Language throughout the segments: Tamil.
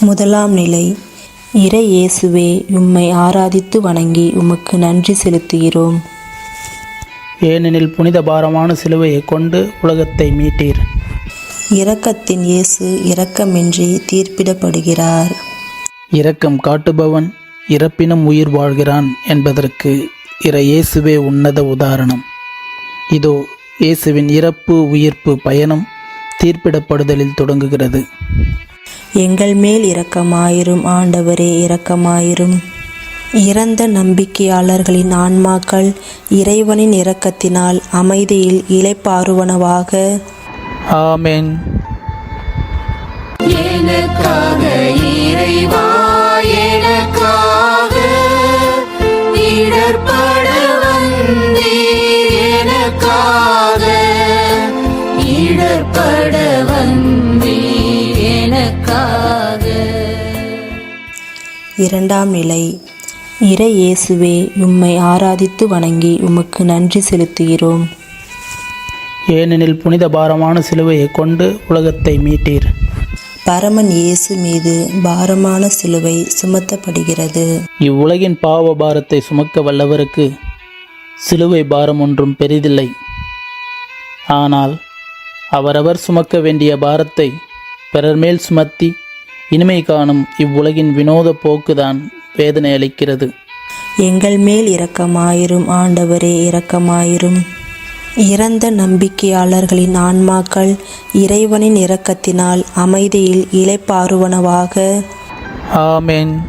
முதலாம் நிலை. இறை இயேசுவே உம்மை ஆராதித்து வணங்கி உமக்கு நன்றி செலுத்துகிறோம். ஏனெனில் புனித பாரமான சிலுவையை கொண்டு உலகத்தை மீட்டீர். இரக்கத்தின் இயேசு இரக்கமின்றி தீர்ப்பிடப்படுகிறார். இரக்கம் காட்டுபவன் இறப்பினும் உயிர் வாழ்கிறான் என்பதற்கு இறை இயேசுவே உன்னத உதாரணம். இதோ இயேசுவின் இறப்பு உயிர்ப்பு பயணம் தீர்ப்பிடப்படுதலில் தொடங்குகிறது. எங்கள் மேல் இரக்கமாயிரும் ஆண்டவரே இரக்கமாயிரும். இறந்த நம்பிக்கையாளர்களின் ஆன்மாக்கள் இறைவனின் இரக்கத்தினால் அமைதியில் இளைப்பாறுவனவாக. ஆமென். எனக்காக இறைவா இரண்டாம் நிலை. இறை இயேசுவே உம்மை ஆராதித்து வணங்கி உமக்கு நன்றி செலுத்துகிறோம். ஏனெனில் புனித பாரமான சிலுவையை கொண்டு உலகத்தை மீட்டீர். பரமன் இயேசு மீது பாரமான சிலுவை சுமத்தப்படுகிறது. இவ்வுலகின் பாவ பாரத்தை சுமக்க வல்லவருக்கு சிலுவை பாரம் ஒன்றும் பெரிதில்லை. ஆனால் அவரவர் சுமக்க வேண்டிய பாரத்தை பிறர் மேல் சுமத்தி இனிமை காணும் இவ்வுலகின் வினோத போக்குதான் வேதனை அளிக்கிறது. எங்கள் மேல் இரக்கமாயிரும் ஆண்டவரே இரக்கமாயிரும். இறந்த நம்பிக்கையாளர்களின் ஆன்மாக்கள் இறைவனின் இரக்கத்தினால் அமைதியில் இளைப்பாறுவனவாக. ஆமென்.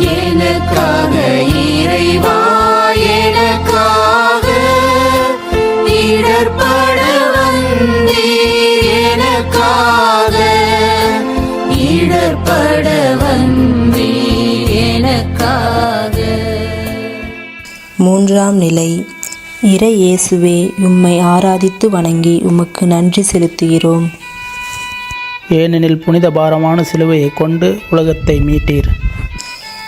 எனக்காக இறைவா மூன்றாம் நிலை. இறை இயேசுவே உம்மை ஆராதித்து வணங்கி உமக்கு நன்றி செலுத்துகிறோம். ஏனெனில் புனித பாரமான சிலுவையை கொண்டு உலகத்தை மீட்டீர்.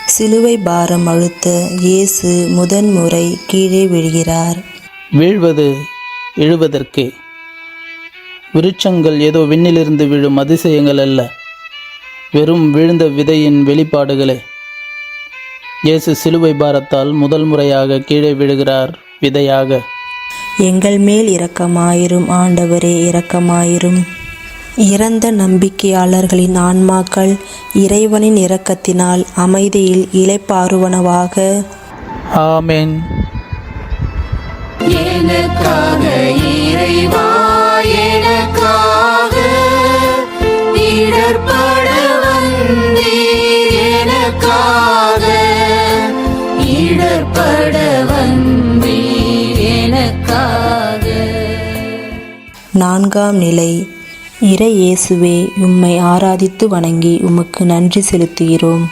சிலுவை பாரம் அழுத்த இயேசு முதன்முறை கீழே விழுகிறார். வீழ்வது எழுவதற்கே விருட்சங்கள் ஏதோ விண்ணிலிருந்து விழும் அதிசயங்கள் அல்ல. வெறும் விழுந்த விதையின் வெளிப்பாடுகளே. இயேசு சிலுவை பாரத்தால் முதல் முறையாக கீழே விழுகிறார். விதையாக. எங்கள் மேல் இரக்கமாயிரும் ஆண்டவரே இரக்கமாயிரும். இறந்த நம்பிக்கையாளர்களின் ஆன்மாக்கள் இறைவனின் இரக்கத்தினால் அமைதியில் இளைப்பாறுவனவாக. ஆமென். எனக்காக இறைவா இடர்பட வந்தீர் எனக்காக நான்காம் நிலை. இறை இயேசுவே உம்மை ஆராதித்து வணங்கி உமக்கு நன்றி செலுத்துகிறோம்.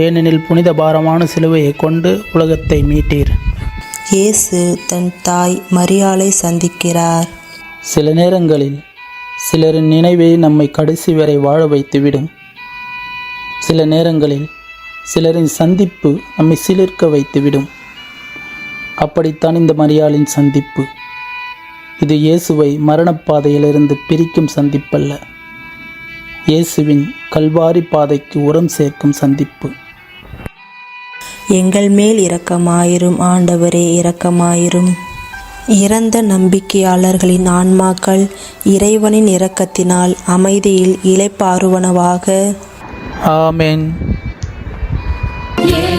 ஏனெனில் புனித பாரமான சிலுவையை கொண்டு உலகத்தை மீட்டீர். இயேசு தன் தாய் மரியாளை சந்திக்கிறார். சில நேரங்களில் சிலரின் நினைவே நம்மை கடைசி வரை வாழ வைத்துவிடும். சில நேரங்களில் சிலரின் சந்திப்பு நம்மை சிலிர்க்க வைத்துவிடும். அப்படித்தான் இந்த மரியாளின் சந்திப்பு. இது இயேசுவை மரணப்பாதையிலிருந்து பிரிக்கும் சந்திப்பல்ல. இயேசுவின் கல்வாரி பாதைக்கு உரம் சேர்க்கும் சந்திப்பு. எங்கள் மேல் இரக்கமாயிரும் ஆண்டவரே இரக்கமாயிரும். இறந்த நம்பிக்கையாளர்களின் ஆன்மாக்கள் இறைவனின் இரக்கத்தினால் அமைதியில் இளைப்பாறுவனவாக. ஆமென்.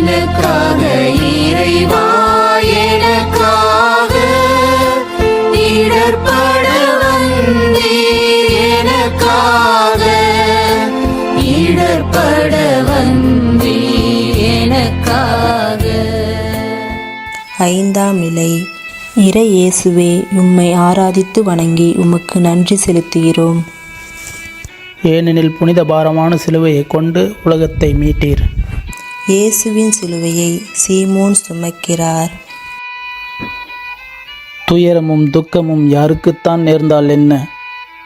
எனக்காக இறைவா எனக்காக இடர்பட வந்தீர் எனக்காக இடர்பட வந்தீர் எனக்காக. ஐந்தாம் நிலை. இறை இயேசுவே உம்மை ஆராதித்து வணங்கி உமக்கு நன்றி செலுத்துகிறோம். ஏனெனில் புனித பாரமான சிலுவையை கொண்டு உலகத்தை மீட்டீர். இயேசுவின் சிலுவையை சீமோன் சுமக்கிறார். துயரமும் துக்கமும் யாருக்குத்தான் நேர்ந்தால் என்ன?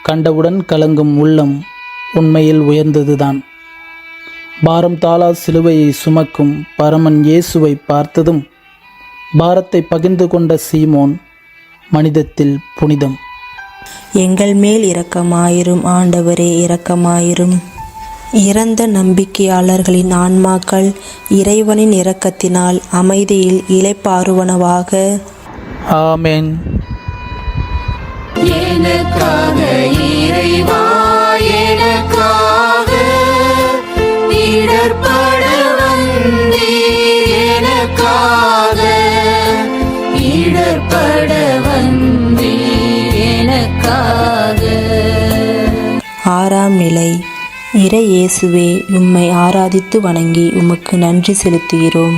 கண்டவுடன் கலங்கும் உள்ளம் உண்மையில் உயர்ந்ததுதான். பாரம் தாளா சிலுவையை சுமக்கும் பரமன் இயேசுவை பார்த்ததும் பாரத்தை பகிர்ந்து கொண்ட சீமோன் மனிதத்தில் புனிதம். எங்கள் மேல் இரக்கமாயிரும் ஆண்டவரே இரக்கமாயிரும். இறந்த நம்பிக்கையாளர்களின் ஆன்மாக்கள் இறைவனின் இரக்கத்தினால் அமைதியில் இளைப்பாறுவனவாக. ஆமென். எனக்காக இறைவா எனக்காக இடர்பட வந்தீர் எனக்காக இடர்பட வந்தீர் எனக்காக. ஆறாம் நிலை. இறை இயேசுவே உம்மை ஆராதித்து வணங்கி உமக்கு நன்றி செலுத்துகிறோம்.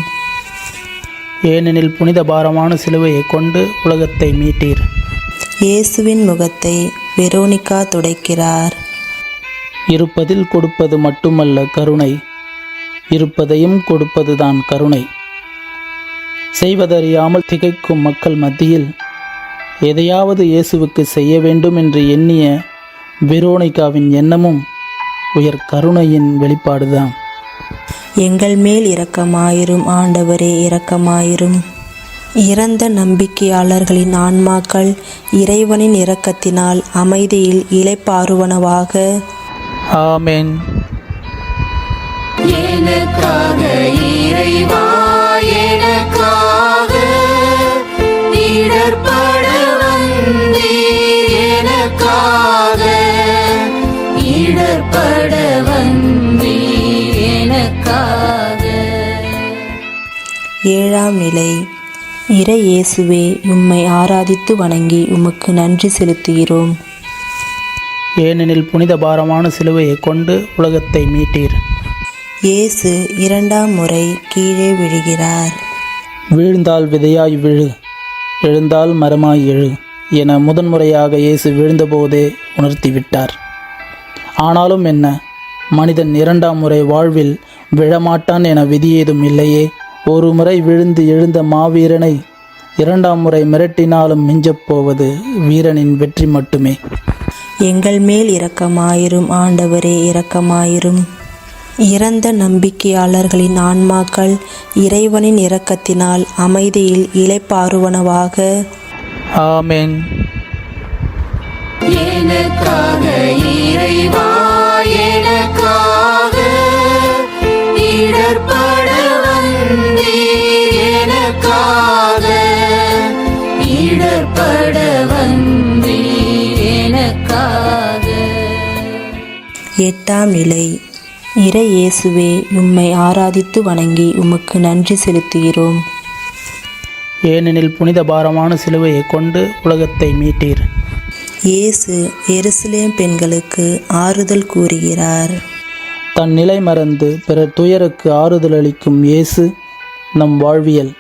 ஏனெனில் புனித பாரமான சிலுவையை கொண்டு உலகத்தை மீட்டீர். இயேசுவின் முகத்தை வெரோனிகா துடைக்கிறார். இருப்பதில் கொடுப்பது மட்டுமல்ல கருணை இருப்பதையும் கொடுப்பதுதான் கருணை. செய்வதறியாமல் திகைக்கும் மக்கள் மத்தியில் எதையாவது இயேசுவுக்கு செய்ய வேண்டும் என்று எண்ணிய வெரோனிகாவின் எண்ணமும் உயர் கருணையின் வெளிப்பாடுதான். எங்கள் மேல் இரக்கமாயிரும் ஆண்டவரே இரக்கமாயிரும். இறந்த நம்பிக்கையாளர்களின் ஆன்மாக்கள் இறைவனின் இரக்கத்தினால் அமைதியில் இளைப்பாறுவனவாக. ஆமென். எனக்காக இறைவா ஏழாம் நிலை. இறை இயேசுவே உம்மை ஆராதித்து வணங்கி உமக்கு நன்றி செலுத்துகிறோம். ஏனெனில் புனித பாரமான சிலுவையை கொண்டு உலகத்தை மீட்டீர். இயேசு இரண்டாம் முறை கீழே விழுகிறார். வீழ்ந்தால் விதையாய் விழு எழுந்தால் மரமாய் எழு என முதன்முறையாக இயேசு விழுந்தபோதே உணர்த்திவிட்டார். ஆனாலும் என்ன மனிதன் இரண்டாம் முறை வாழ்வில் விழமாட்டான் என விதி ஏதும் இல்லையே. ஒரு முறை விழுந்து எழுந்த மாவீரனை இரண்டாம் முறை மிரட்டினாலும் மிஞ்சப் போவது வீரனின் வெற்றி மட்டுமே. எங்கள் மேல் இரக்கமாயிரும் ஆண்டவரே இரக்கமாயிரும். இறந்த நம்பிக்கையாளர்களின் ஆன்மாக்கள் இறைவனின் இரக்கத்தினால் அமைதியில் இளைப்பாறுவனவாக. ஆமென். எனக்காக இறைவா வந்தீர் எனக்காக எட்டாம் நிலை இறை இயேசுவே உம்மை ஆராதித்து வணங்கி உமக்கு நன்றி செலுத்துகிறோம். ஏனெனில் புனித பாரமான சிலுவையை கொண்டு உலகத்தை மீட்டீர். இயேசு எருசலேம் பெண்களுக்கு ஆறுதல் கூறுகிறார். தன் நிலை மறந்து பிறர் துயருக்கு ஆறுதல் அளிக்கும் இயேசு நம் வாழ்வியல்.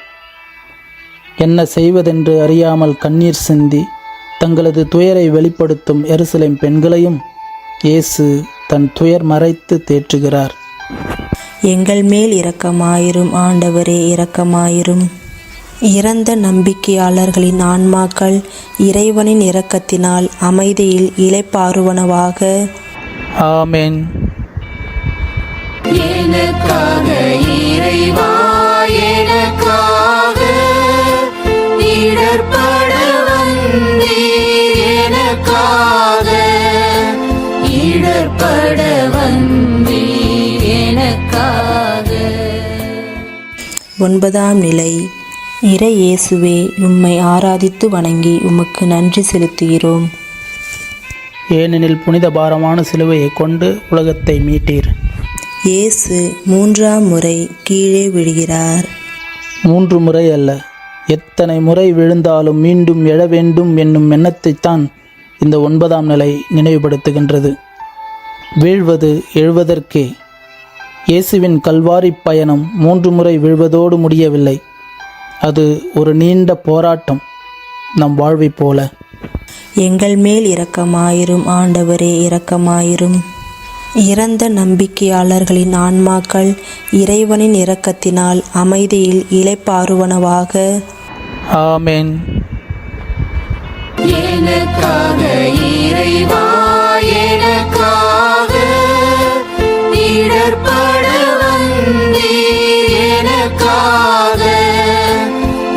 என்ன செய்வதென்று அறியாமல் கண்ணீர் சிந்தி தங்களது துயரை வெளிப்படுத்தும் எருசலேம் பெண்களையும் இயேசு தன் துயர் மறைத்து தேற்றுகிறார். எங்கள் மேல் இரக்கமாயிரும் ஆண்டவரே இரக்கமாயிரும். இறந்த நம்பிக்கையாளர்களின் ஆன்மாக்கள் இறைவனின் இரக்கத்தினால் அமைதியில் இளைப்பாறுவனவாக. ஆமென். எனக்காக இறைவா வந்தீர் எனக்காக. இடர்பட வந்தீர் எனக்காக. ஒன்பதாம் நிலை. இறை இயேசுவே உம்மை ஆராதித்து வணங்கி உமக்கு நன்றி செலுத்துகிறோம். ஏனெனில் புனித பாரமான சிலுவையை கொண்டு உலகத்தை மீட்டீர். இயேசு மூன்றாம் முறை கீழே விழுகிறார். மூன்று முறை அல்ல எத்தனை முறை விழுந்தாலும் மீண்டும் எழ வேண்டும் என்னும் எண்ணத்தைத்தான் இந்த ஒன்பதாம் நிலை நினைவுபடுத்துகின்றது. வீழ்வது எழுவதற்கே. இயேசுவின் கல்வாரி பயணம் மூன்று முறை விழுவதோடு முடியவில்லை. அது ஒரு நீண்ட போராட்டம் நம் வாழ்வைப் போல. எங்கள் மேல் இரக்கமாயிரும் ஆண்டவரே இரக்கமாயிரும். இறந்த நம்பிக்கையாளர்களின் ஆன்மாக்கள் இறைவனின் இரக்கத்தினால் அமைதியில் இளைப்பாறுவனவாக. ஆமென். எனக்காக இறைவா எனக்காக இடர்பட வந்தீர் எனக்காக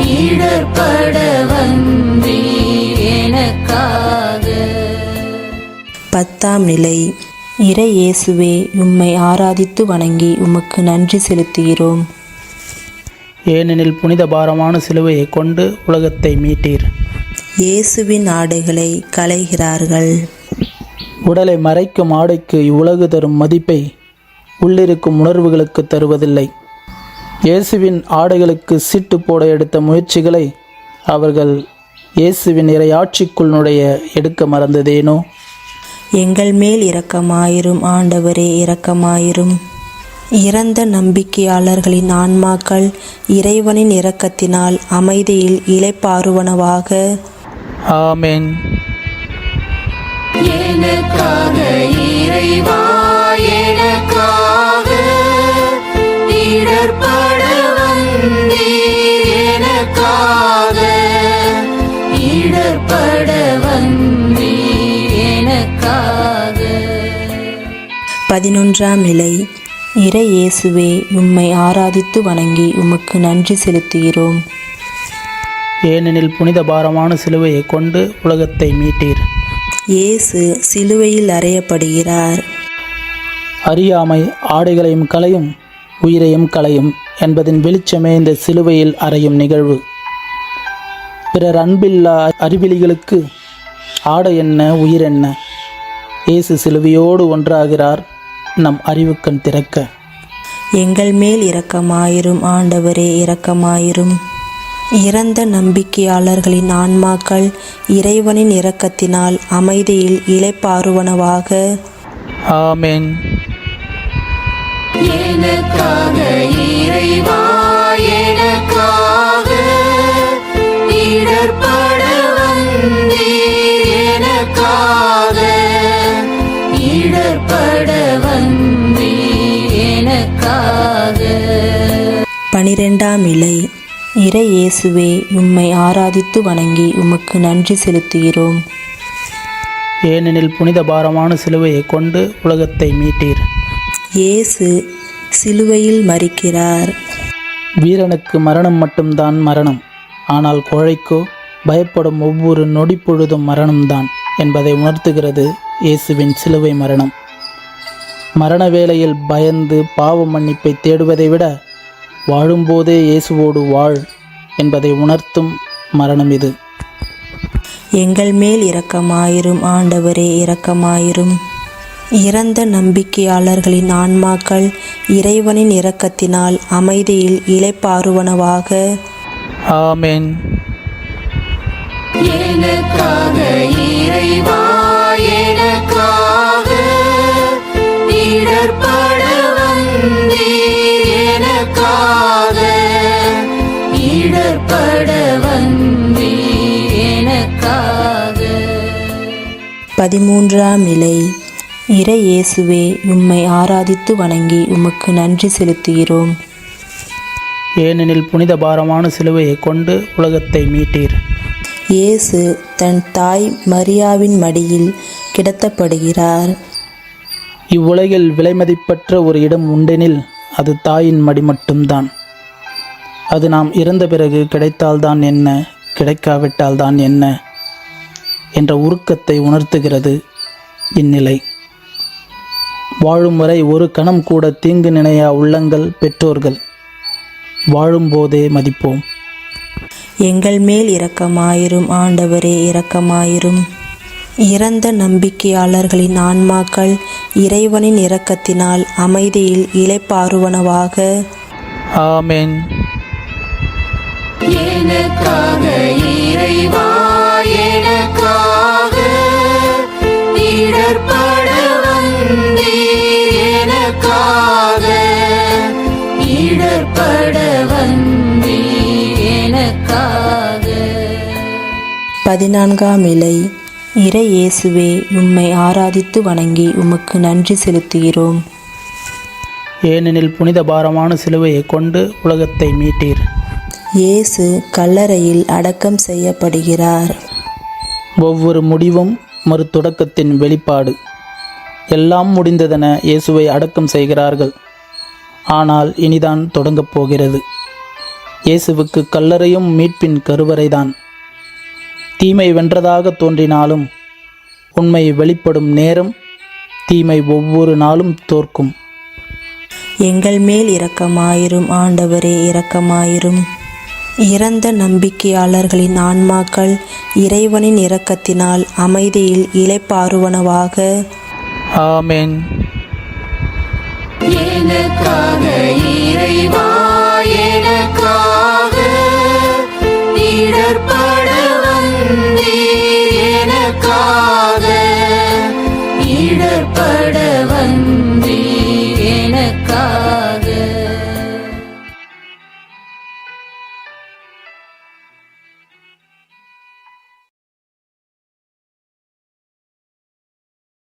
இடர்பட வந்தீர் எனக்காக. பத்தாம் நிலை. இறை இயேசுவே உம்மை ஆராதித்து வணங்கி உமக்கு நன்றி செலுத்துகிறோம். ஏனெனில் புனித பாரமான சிலுவையை கொண்டு உலகத்தை மீட்டீர். இயேசுவின் ஆடைகளை களைகிறார்கள். உடலை மறைக்கும் ஆடைக்கு இவ்வுலகு தரும் மதிப்பை உள்ளிருக்கும் உணர்வுகளுக்கு தருவதில்லை. இயேசுவின் ஆடைகளுக்கு சீட்டு போட எடுத்த முயற்சிகளை அவர்கள் இயேசுவின் இறையாட்சிக்குள் நுழைய எடுக்க மறந்ததேனோ? எங்கள் மேல் இரக்கமாயிரும் ஆண்டவரே இரக்கமாயிரும். இறந்த நம்பிக்கையாளர்களின் ஆன்மாக்கள் இறைவனின் இரக்கத்தினால் அமைதியில் இளைப்பாறுவனவாக. ஆமென். எனக்காக இறைவா எனக்காக இடர்பட பதினொன்றாம் நிலை. இறை இயேசுவே உம்மை ஆராதித்து வணங்கி உமக்கு நன்றி செலுத்துகிறோம். ஏனெனில் புனித பாரமான சிலுவையை கொண்டு உலகத்தை மீட்டீர். இயேசு சிலுவையில் அறையப்படுகிறார். அறியாமை ஆடைகளையும் களையும் உயிரையும் களையும் என்பதின் வெளிச்சமே இந்த சிலுவையில் அறையும் நிகழ்வு. பிறர் அன்பில்லா அறிவிலிகளுக்கு ஆடை என்ன உயிர் என்ன? இயேசு சிலுவையோடு ஒன்றாகிறார். நம் அறிவுக்கண் திறக்க. எங்கள் மேல் இரக்கமாயிரும் ஆண்டவரே இரக்கமாயிரும். இறந்த நம்பிக்கையாளர்களின் ஆன்மாக்கள் இறைவனின் இரக்கத்தினால் அமைதியில் இளைப்பாறுவனவாக. ஆமென். எனக்காக இறைவா எனக்காக இடர்பட பனிரெண்டாம் இலை. இறை இயேசுவே உம்மை ஆராதித்து வணங்கி உமக்கு நன்றி செலுத்துகிறோம். ஏனெனில் புனித பாரமான சிலுவையை கொண்டு உலகத்தை மீட்டீர். இயேசு சிலுவையில் மறிக்கிறார் வீரனுக்கு மரணம் மட்டும்தான் மரணம். ஆனால் கோழைக்கோ பயப்படும் ஒவ்வொரு நொடி பொழுதும் மரணம்தான் என்பதை உணர்த்துகிறது இயேசுவின் சிலுவை மரணம். மரண வேளையில் பயந்து பாவ மன்னிப்பை தேடுவதை விட வாழும்போதே இயேசுவோடு வாழ் என்பதை உணர்த்தும் மரணம் இது. எங்கள் மேல் இரக்கமாயிரும் ஆண்டவரே இரக்கமாயிரும். இறந்த நம்பிக்கையாளர்களின் ஆன்மாக்கள் இறைவனின் இரக்கத்தினால் அமைதியில் இளைப்பாறுவனவாக. ஆமென். எனக்காக இறைவா இடர்பட பதிமூன்றாம் நிலை. இறை இயேசுவே உம்மை ஆராதித்து வணங்கி உமக்கு நன்றி செலுத்துகிறோம். ஏனெனில் புனித பாரமான சிலுவையை கொண்டு உலகத்தை மீட்டீர். இயேசு தன் தாய் மரியாவின் மடியில் கிடத்தப்படுகிறார். இவ்வுலகில் விலைமதிப்பற்ற ஒரு இடம் உண்டெனில் அது தாயின் மடி மட்டும்தான். அது நாம் இறந்த பிறகு கிடைத்தால்தான் என்ன கிடைக்காவிட்டால்தான் என்ன என்ற உருக்கத்தை உணர்த்துகிறது இந்நிலை. வாழும் வரை ஒரு கணம் கூட தீங்கு நினையா உள்ளங்கள் பெற்றோர்கள். வாழும்போதே மதிப்போம். எங்கள் மேல் இரக்கமாயிரும் ஆண்டவரே இரக்கமாயிரும். இறந்த நம்பிக்கையாளர்களின் ஆன்மாக்கள் இறைவனின் இரக்கத்தினால் அமைதியில் இளைப்பாறுவனவாக. ஆமென். எனக்காக இறைவா எனக்காக இடர்பட வந்தீர் எனக்காக இடர்பட வந்தீர் எனக்காக. பதினான்காம் இலை. இறை இயேசுவே உம்மை ஆராதித்து வணங்கி உமக்கு நன்றி செலுத்துகிறோம். ஏனெனில் புனித பாரமான சிலுவையை கொண்டு உலகத்தை மீட்டீர். இயேசு கல்லறையில் அடக்கம் செய்யப்படுகிறார். ஒவ்வொரு முடிவும் மறு தொடக்கத்தின் வெளிப்பாடு. எல்லாம் முடிந்ததென இயேசுவை அடக்கம் செய்கிறார்கள். ஆனால் இனிதான் தொடங்கப் போகிறது. இயேசுவுக்கு கல்லறையும் மீட்பின் கருவறைதான். தீமை வென்றதாக தோன்றினாலும் உண்மை வெளிப்படும் நேரம் தீமை ஒவ்வொரு நாளும் தோற்கும். எங்கள் மேல் இரக்கமாயிரும் ஆண்டவரே இரக்கமாயிரும். இறந்த நம்பிக்கையாளர்களின் ஆன்மாக்கள் இறைவனின் இரக்கத்தினால் அமைதியில் இலைப்பாருவனவாக ஆமேன். எனக்காக இறைவா எனக்காக Tchau!